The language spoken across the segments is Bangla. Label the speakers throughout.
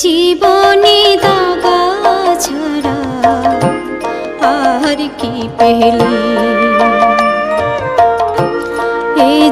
Speaker 1: জীবনে দাগা ছাড়া আর কি পেলি?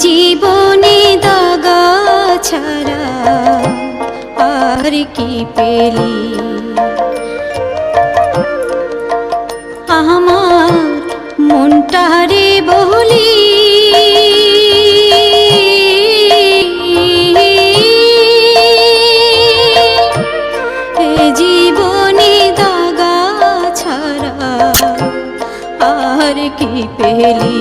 Speaker 1: জীবনে দাগা ছাড়া আর কি পেলি? আমার মনটারে বলি জীবনে দাগা ছাড়া আর কি পেলি?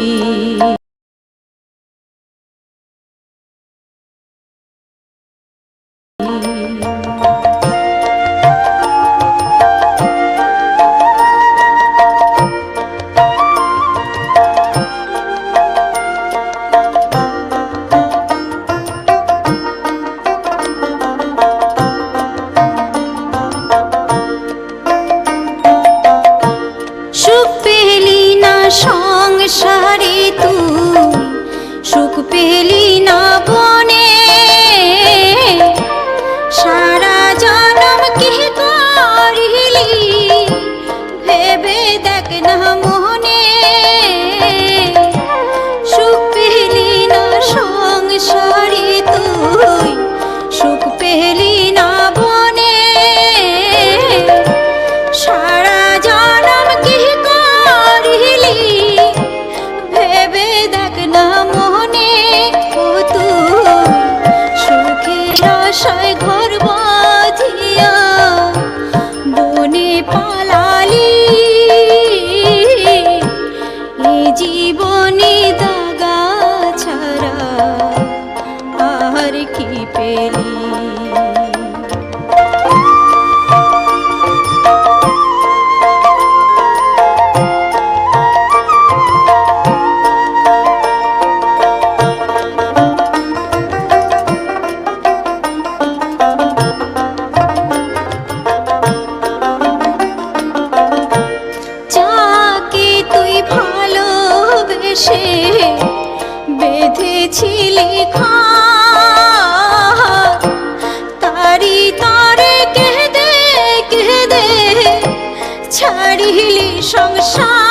Speaker 1: সংসার।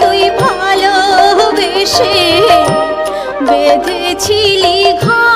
Speaker 1: তুই বেঁধেছিলি ঘর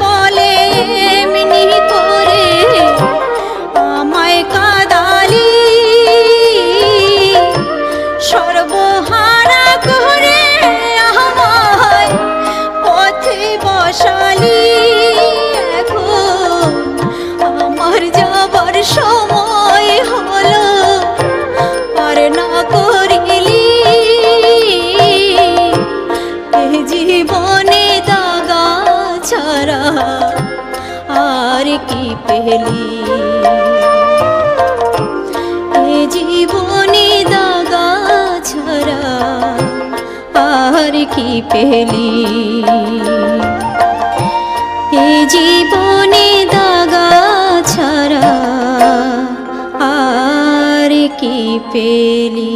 Speaker 1: বলে, এমনি করে আমায় কাদালি। সর্বহারা আমায় পথে বসালি। আমার যাবার সময় হলো, আর না করিলি। জীবন ছাড়া আর কি পেলি এ জীবনে দাগা ছাড়া আর কি পেলি এ জীবনে দাগা ছাড়া আর কি পেলি